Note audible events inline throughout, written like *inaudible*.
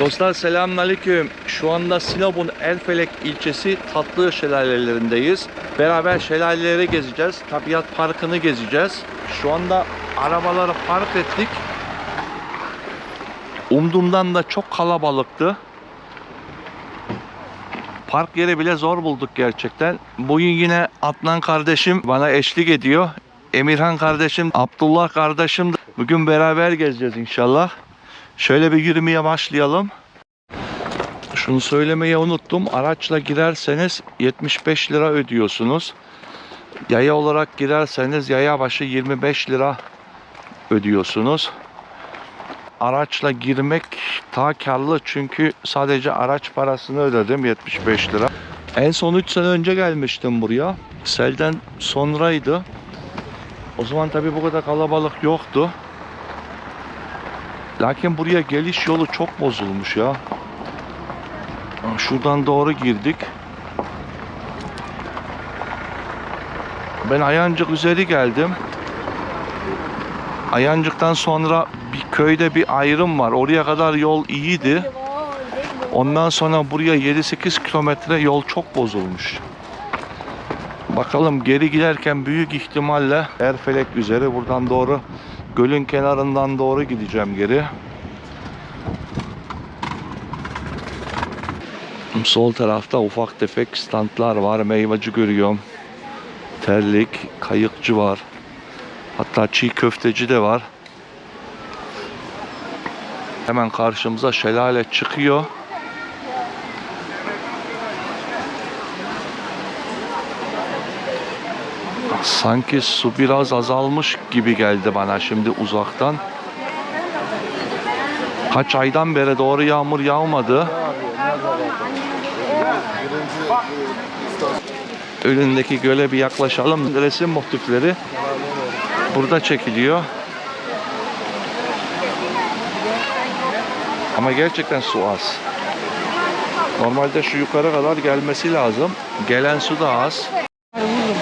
Dostlar selamünaleyküm. Şu anda Sinop'un Erfelek ilçesi Tatlı Şelalelerindeyiz. Beraber şelaleleri gezeceğiz. Tabiat Parkı'nı gezeceğiz. Şu anda arabaları park ettik. Umduğumdan da çok kalabalıktı. Park yeri bile zor bulduk gerçekten. Bugün yine Adnan kardeşim bana eşlik ediyor. Emirhan kardeşim, Abdullah kardeşim. Bugün beraber gezeceğiz inşallah. Şöyle bir yürümeye başlayalım. Şunu söylemeyi unuttum. Araçla girerseniz 75 lira ödüyorsunuz. Yaya olarak girerseniz yaya başı 25 lira ödüyorsunuz. Araçla girmek daha karlı çünkü sadece araç parasını ödedim 75 lira. En son 3 sene önce gelmiştim buraya. Selden sonraydı. O zaman tabii bu kadar kalabalık yoktu. Lakin buraya geliş yolu çok bozulmuş ya. Şuradan doğru girdik. Ben Ayancık üzeri geldim. Ayancık'tan sonra bir köyde bir ayrım var. Oraya kadar yol iyiydi. Ondan sonra buraya 7-8 kilometre yol çok bozulmuş. Bakalım geri giderken büyük ihtimalle Erfelek üzeri buradan doğru gölün kenarından doğru gideceğim geri. Sol tarafta ufak tefek standlar var. Meyvacı görüyorum. Terlik, kayıkçı var. Hatta çiğ köfteci de var. Hemen karşımıza şelale çıkıyor. Sanki su biraz azalmış gibi geldi bana şimdi uzaktan. Kaç aydan beri doğru yağmur yağmadı. Önündeki göle bir yaklaşalım. Resim motifleri burada çekiliyor. Ama gerçekten su az. Normalde şu yukarı kadar gelmesi lazım. Gelen su da az. Benim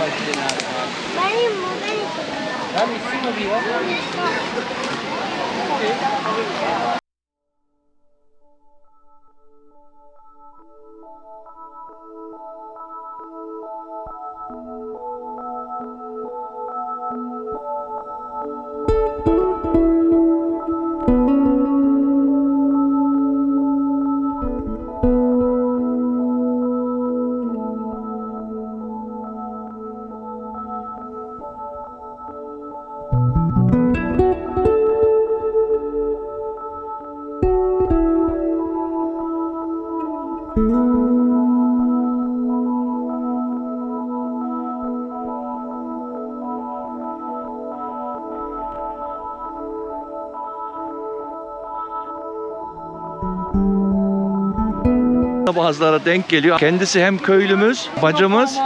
benim. Bazılara denk geliyor. Kendisi hem köylümüz, bacımız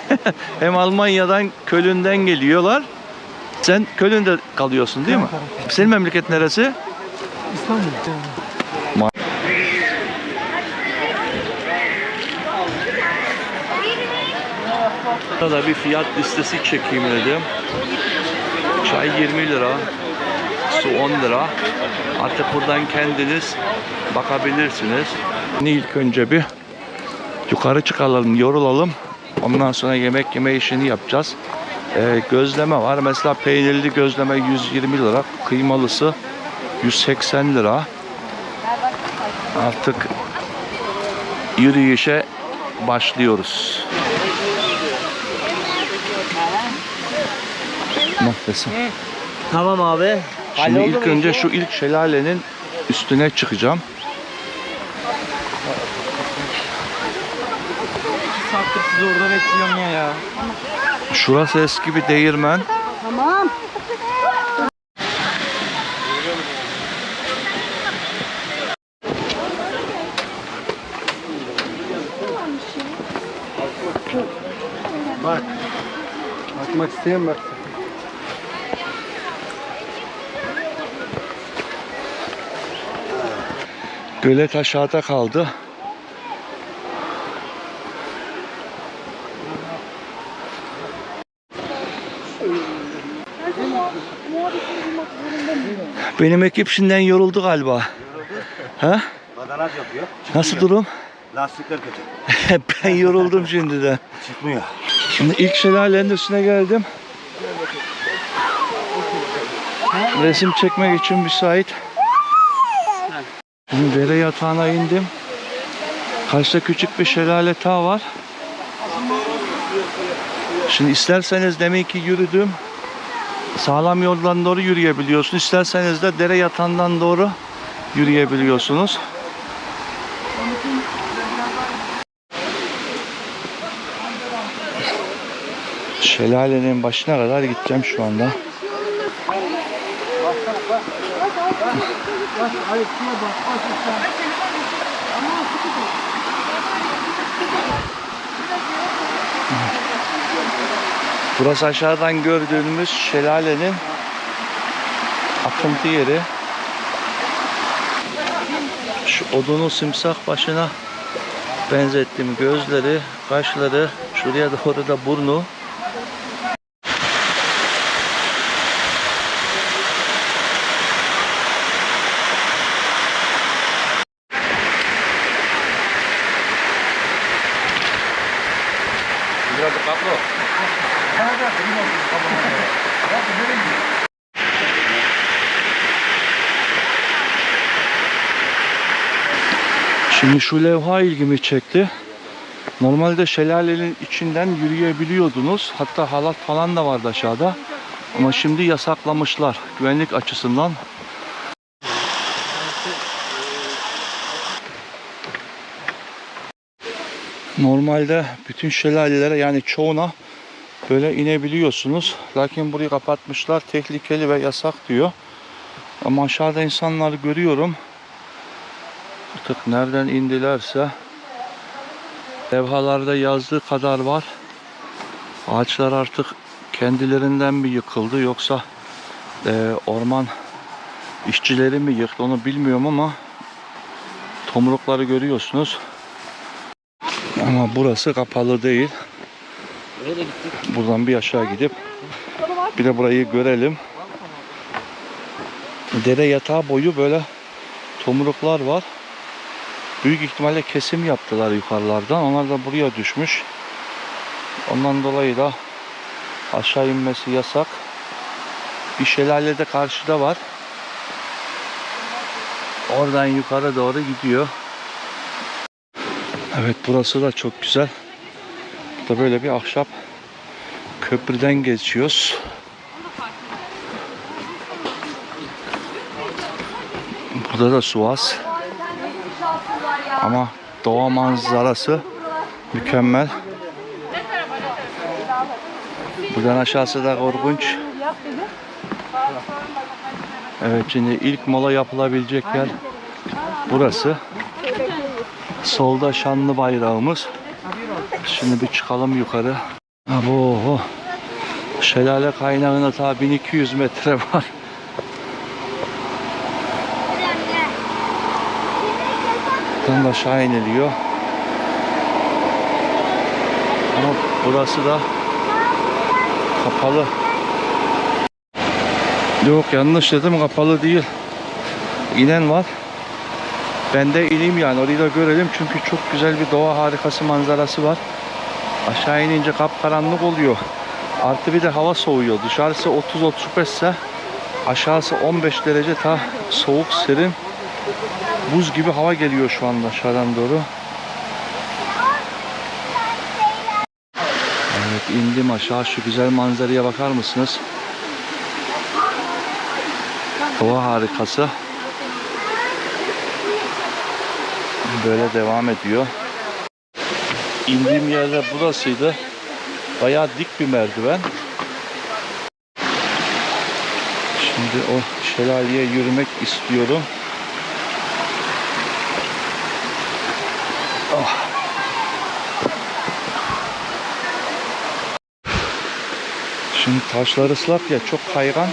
*laughs* hem Almanya'dan Köln'den geliyorlar. Sen Köln'de kalıyorsun değil mi? Senin memleket neresi? İstanbul. Burada bir fiyat listesi çekeyim dedim. Çay 20 lira, su 10 lira. Artık buradan kendiniz bakabilirsiniz. İlk önce bir yukarı çıkalım, yorulalım. Ondan sonra yemek yeme işini yapacağız. Ee, gözleme var. Mesela peynirli gözleme 120 lira, kıymalısı 180 lira. Artık yürüyüşe başlıyoruz. Mahvesim. Tamam abi. Şimdi ilk önce şu ilk şelalenin üstüne çıkacağım. Sizi orada bekliyorum ya ya. Şurası eski bir değirmen. Tamam. Bak. Bakmak isteyen bak. Gölet aşağıda kaldı. Benim ekip şimdiden yoruldu galiba. Ha? Badanaj yapıyor. Nasıl durum? Lastikler kötü. *laughs* ben yoruldum şimdiden. Çıkmıyor. Şimdi ilk şelalenin üstüne geldim. Resim çekmek için müsait. Şimdi dere yatağına indim. Karşıda küçük bir şelale ta var. Şimdi isterseniz demek ki yürüdüm. Sağlam yoldan doğru yürüyebiliyorsunuz. İsterseniz de dere yatağından doğru yürüyebiliyorsunuz. Şelalenin başına kadar gideceğim şu anda. Burası aşağıdan gördüğümüz şelalenin akıntı yeri. Şu odunu simsak başına benzettim. Gözleri, kaşları, şuraya doğru da burnu. Şimdi şu levha ilgimi çekti. Normalde şelalenin içinden yürüyebiliyordunuz. Hatta halat falan da vardı aşağıda. Ama şimdi yasaklamışlar güvenlik açısından. Normalde bütün şelalelere yani çoğuna böyle inebiliyorsunuz. Lakin burayı kapatmışlar. Tehlikeli ve yasak diyor. Ama aşağıda insanları görüyorum. Artık nereden indilerse levhalarda yazdığı kadar var. Ağaçlar artık kendilerinden mi yıkıldı yoksa e, orman işçileri mi yıktı onu bilmiyorum ama tomrukları görüyorsunuz. Ama burası kapalı değil. Buradan bir aşağı gidip bir de burayı görelim. Dere yatağı boyu böyle tomruklar var. Büyük ihtimalle kesim yaptılar yukarılardan. Onlar da buraya düşmüş. Ondan dolayı da aşağı inmesi yasak. Bir şelale de karşıda var. Oradan yukarı doğru gidiyor. Evet burası da çok güzel. Burada böyle bir ahşap köprüden geçiyoruz. Burada da su az. Ama doğa manzarası mükemmel. Buradan aşağısı da korkunç. Evet şimdi ilk mola yapılabilecek yer burası. Solda şanlı bayrağımız. Şimdi bir çıkalım yukarı. Abo, şelale kaynağına ta 1200 metre var. Buradan da aşağı iniliyor. Ama burası da kapalı. Yok yanlış dedim kapalı değil. İnen var. Ben de ineyim yani orayı da görelim çünkü çok güzel bir doğa harikası manzarası var. Aşağı inince kapkaranlık oluyor. Artı bir de hava soğuyor. Dışarısı 30-35 ise aşağısı 15 derece ta soğuk serin. Buz gibi hava geliyor şu anda aşağıdan doğru. Evet indim aşağı şu güzel manzaraya bakar mısınız? Doğa harikası. Böyle devam ediyor. İndiğim yerde burasıydı. Bayağı dik bir merdiven. Şimdi o şelaleye yürümek istiyorum. Ah. Şimdi taşlar ıslak ya çok kaygan.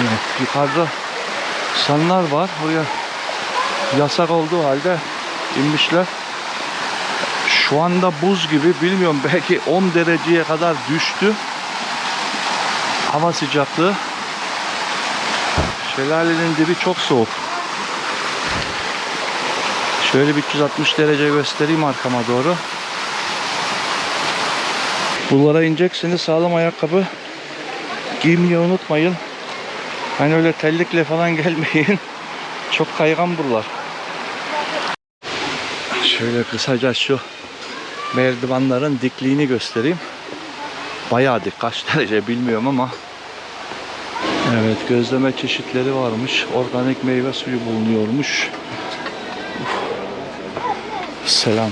Evet yukarıda sanlar var. Buraya yasak olduğu halde inmişler. Şu anda buz gibi bilmiyorum belki 10 dereceye kadar düştü. Hava sıcaklığı. Şelalenin dibi çok soğuk. Şöyle bir 360 derece göstereyim arkama doğru. Buralara inecekseniz sağlam ayakkabı giymeyi unutmayın. Hani öyle tellikle falan *laughs* gelmeyin. Çok kaygan buralar. Şöyle kısaca şu merdivenlerin dikliğini göstereyim. Bayağı dik. Kaç derece bilmiyorum ama. Evet gözleme çeşitleri varmış. Organik meyve suyu bulunuyormuş. Selam.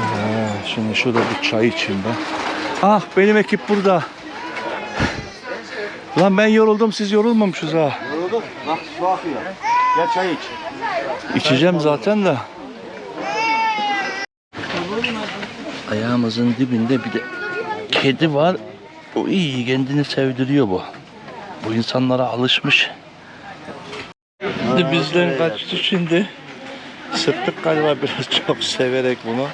Ha, şimdi şurada bir çay içeyim ben. Ah benim ekip burada. Lan ben yoruldum siz yorulmamışsınız ha. Yoruldun. Bak su akıyor. Gel çay iç. İçeceğim zaten de. Ayağımızın dibinde bir de kedi var. O iyi kendini sevdiriyor bu. Bu insanlara alışmış. Şimdi bizden kaçtı şimdi. Sıktık galiba biraz *laughs* çok severek bunu.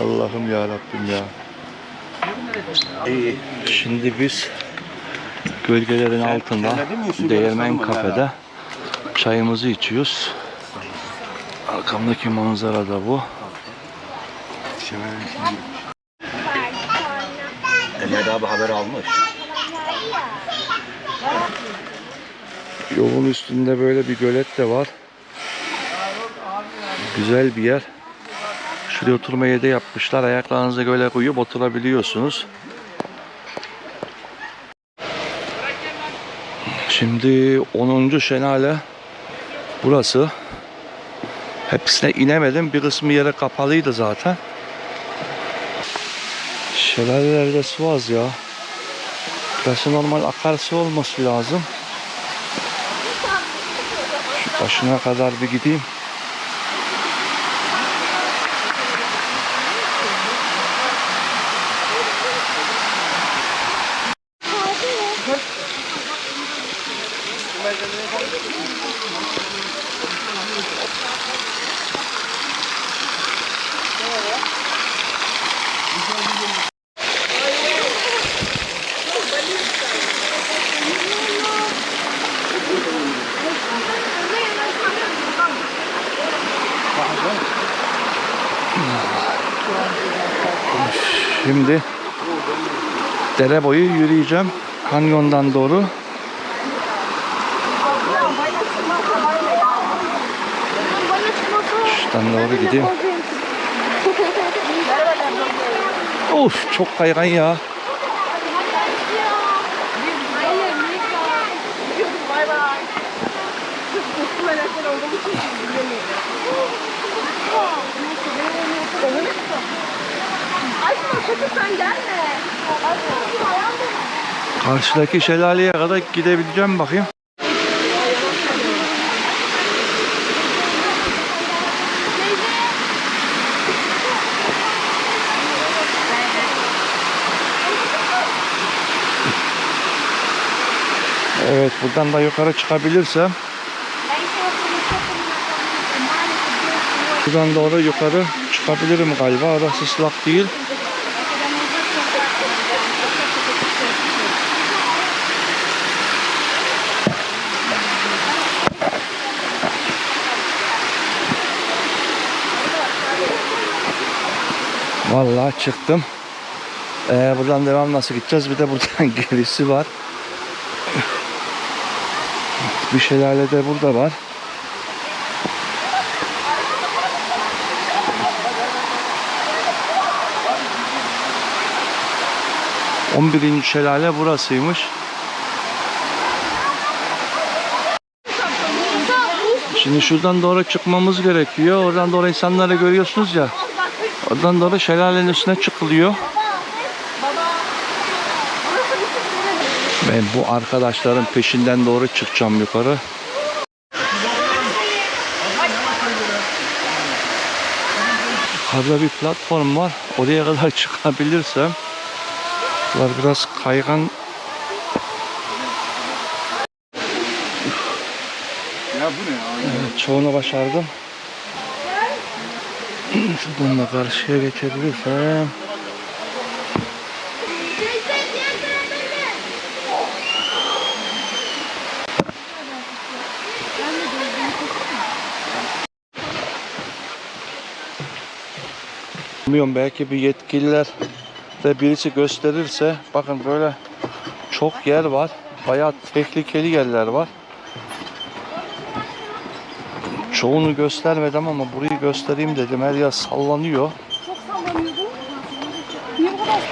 Allah'ım ya Rabbim ya. İyi. Şimdi biz gölgelerin altında Değirmen kafede çayımızı içiyoruz. Arkamdaki manzara da bu. Emre abi haber almış. Yolun üstünde böyle bir gölet de var. Güzel bir yer. Şuraya oturma yeri de yapmışlar. Ayaklarınızı böyle koyup oturabiliyorsunuz. Şimdi 10. şelale burası. Hepsine inemedim. Bir kısmı yere kapalıydı zaten. Şelalelerde su az ya. Burası normal akarsu olması lazım. Şu başına kadar bir gideyim. Şimdi dere boyu yürüyeceğim. Kanyondan doğru. Şuradan doğru gideyim. Of çok kaygan ya. *laughs* Karşıdaki şelaleye kadar gidebileceğim bakayım. Evet buradan da yukarı çıkabilirsem buradan doğru yukarı çıkabilirim galiba. Orası ıslak değil. Vallahi çıktım. Ee, buradan devam nasıl gideceğiz? Bir de buradan *laughs* gerisi var. Bir şelale de burada var. On birinci şelale burasıymış. Şimdi şuradan doğru çıkmamız gerekiyor. Oradan doğru insanları görüyorsunuz ya. Oradan doğru şelalenin üstüne çıkılıyor. Ben bu arkadaşların peşinden doğru çıkacağım yukarı. Yukarıda bir platform var. Oraya kadar *laughs* çıkabilirsem. Bunlar biraz kaygan. Evet, çoğunu başardım. Şuradan da karşıya geçebilirsem. Bilmiyorum belki bir yetkililer de birisi gösterirse bakın böyle çok yer var. Bayağı tehlikeli yerler var. Çoğunu göstermedim ama burayı göstereyim dedim. Her yer sallanıyor.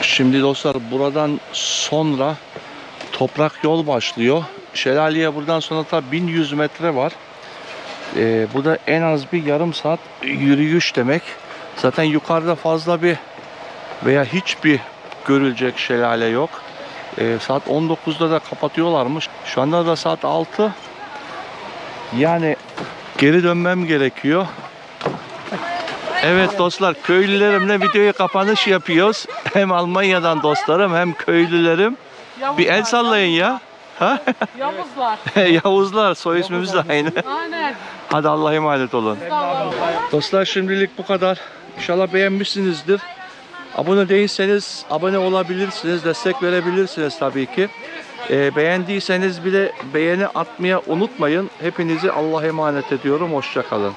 Şimdi dostlar buradan sonra toprak yol başlıyor. Şelaleye buradan sonra da 1100 metre var. Ee, bu da en az bir yarım saat yürüyüş demek. Zaten yukarıda fazla bir veya hiçbir görülecek şelale yok. Ee, saat 19'da da kapatıyorlarmış. Şu anda da saat 6. Yani geri dönmem gerekiyor. Evet dostlar köylülerimle videoya kapanış yapıyoruz. Hem Almanya'dan dostlarım hem köylülerim. Bir el sallayın ya. Ha? Yavuzlar. *laughs* Yavuzlar soy ismimiz de aynı. Aynen. Hadi Allah'a emanet olun. Dostlar şimdilik bu kadar. İnşallah beğenmişsinizdir. Abone değilseniz abone olabilirsiniz, destek verebilirsiniz tabii ki. Ee, beğendiyseniz bile beğeni atmaya unutmayın. Hepinizi Allah'a emanet ediyorum. Hoşçakalın.